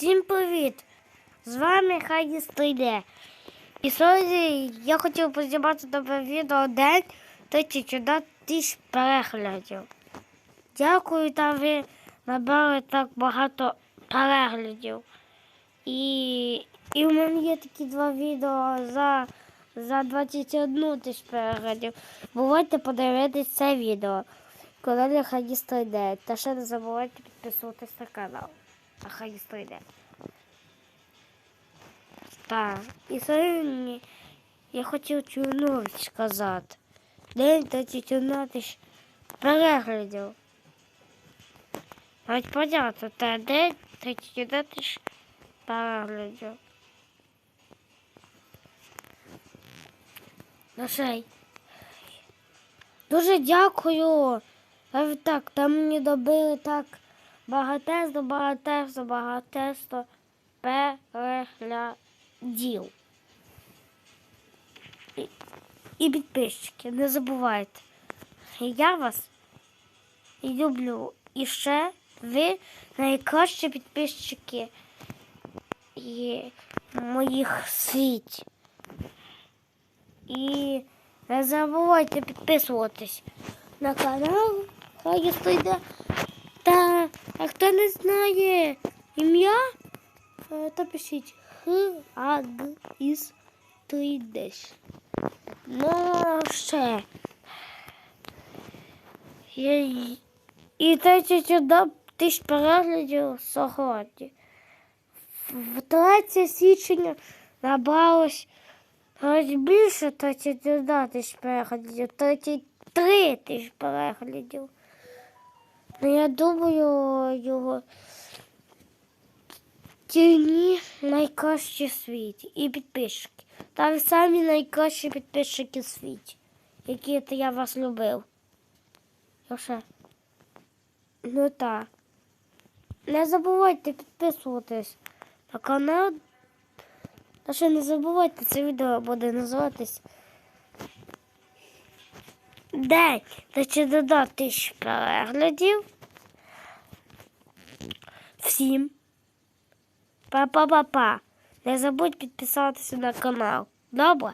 Всім привіт! З вами Хані Стрійде. І сьогодні я хотів познімати нове відео день 34 тисяч переглядів. Дякую, там ви набрали так багато переглядів. І, і в мене є такі два відео за, за 21 тисяч переглядів. Бувайте подивитись це відео. Коли Хані Стрійде. Та ще не забувайте підписуватись на канал. А Хані Стрійде. Так, і сьогодні я хотів цю новість сказати. День 31 тисяч переглядів. Навіть понятно, та день 31 тисяч переглядів. Ну шей. Дуже дякую. Так, там мені добили так багатезно, багатезно, багатезно переглядів. І, і підписчики, не забувайте. Я вас люблю. І ще ви найкращі підписчики і моїх світ. І не забувайте підписуватись на канал. Хай йде. А хто не знає ім'я, е, то пишіть Х А Г із Тридеш. Ну ще. Я... І 31 тисяч переглядів сьогодні. В 3 січня набралось навіть більше 31 тисяч переглядів, 33 тисяч переглядів. Ну, я думаю, його тіні найкращі в світі. І підписчики. Там самі найкращі підписчики в світі, які то я вас любив. Лише. Ну так. Не забувайте підписуватись на канал. Та ще не забувайте, це відео буде називатись День додати тисяч переглядів. Всім. Па-па-па-па. Не забудь підписатися на канал. Добре?